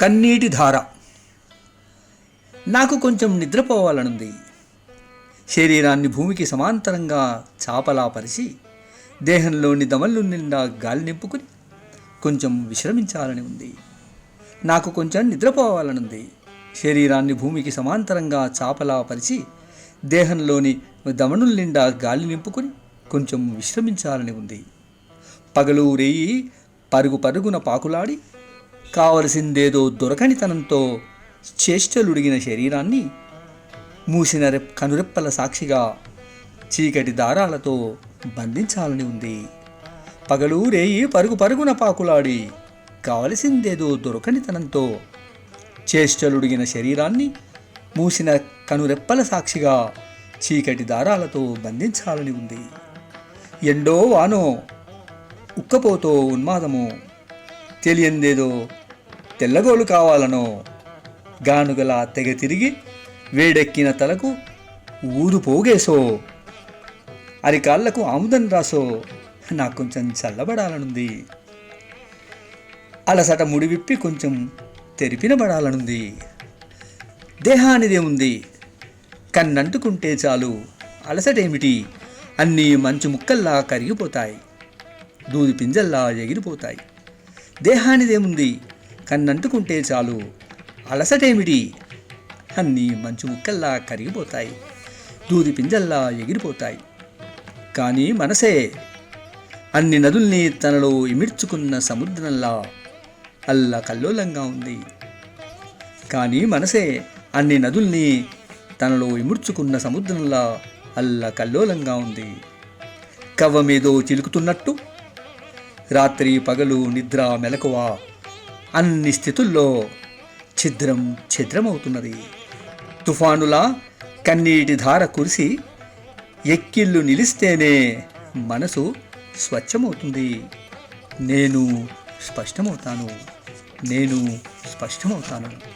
కన్నీటి ధార. నాకు కొంచెం నిద్రపోవాలనుంది. శరీరాన్ని భూమికి సమాంతరంగా చాపలా పరిచి దేహంలోని దమళ్ళు నిండా గాలి నింపుకుని కొంచెం విశ్రమించాలని ఉంది. నాకు కొంచెం నిద్రపోవాలనుంది. శరీరాన్ని భూమికి సమాంతరంగా చాపలా పరిచి దేహంలోని దమనుల నిండా గాలి నింపుకుని కొంచెం విశ్రమించాలని ఉంది. పగలు రేయి పరుగు పరుగున పాకులాడి కావలసిందేదో దొరకనితనంతో చేష్టలుడిగిన శరీరాన్ని మూసిన రెప్ కనురెప్పల సాక్షిగా చీకటి దారాలతో బంధించాలని ఉంది. పగలు రేయి పరుగు పరుగున పాకులాడి కావలసిందేదో దొరకనితనంతో చేష్టలుడిగిన శరీరాన్ని మూసిన కనురెప్పల సాక్షిగా చీకటి దారాలతో బంధించాలని ఉంది. ఎండో వానో ఉక్కపోతో ఉన్మాదము తెలియందేదో తెల్లగోలు కావాలనో. గానుగల తెగ తిరిగి వేడెక్కిన తలకు ఊరు పోగేసో. అరికాళ్ళకు ఆముదం రాసో. నాకు కొంచెం చల్లబడాలనుంది. అలసట ముడివిప్పి కొంచెం తెరిపినబడాలనుంది దేహానిదేముంది? కన్నంటుకుంటే చాలు. అలసటేమిటి? అన్నీ మంచు ముక్కల్లా కరిగిపోతాయి. దూది పింజల్లా ఎగిరిపోతాయి. దేహానిదేముంది? కన్నంటుకుంటే చాలు. అలసటేమిటి? అన్నీ మంచు ముక్కల్లా కరిగిపోతాయి. దూది పింజల్లా ఎగిరిపోతాయి. కానీ మనసే. అన్ని నదుల్ని తనలో ఇమిడ్చుకున్న సముద్రంలా అల్ల కల్లోలంగా ఉంది. కానీ మనసే అన్ని నదుల్ని తనలో ఇముడ్చుకున్న సముద్రంలా అల్ల కల్లోలంగా ఉంది. కవ్వమేదో చిలుకుతున్నట్టు. రాత్రి పగలు నిద్ర మెలకువ అన్ని స్థితుల్లో ఛిద్రం ఛిద్రమవుతున్నది. తుఫానులా కన్నీటి ధార కురిసి ఎక్కిళ్ళు నిలిస్తేనే మనసు స్వచ్ఛమవుతుంది. నేను స్పష్టమవుతాను. నేను స్పష్టమవుతాను.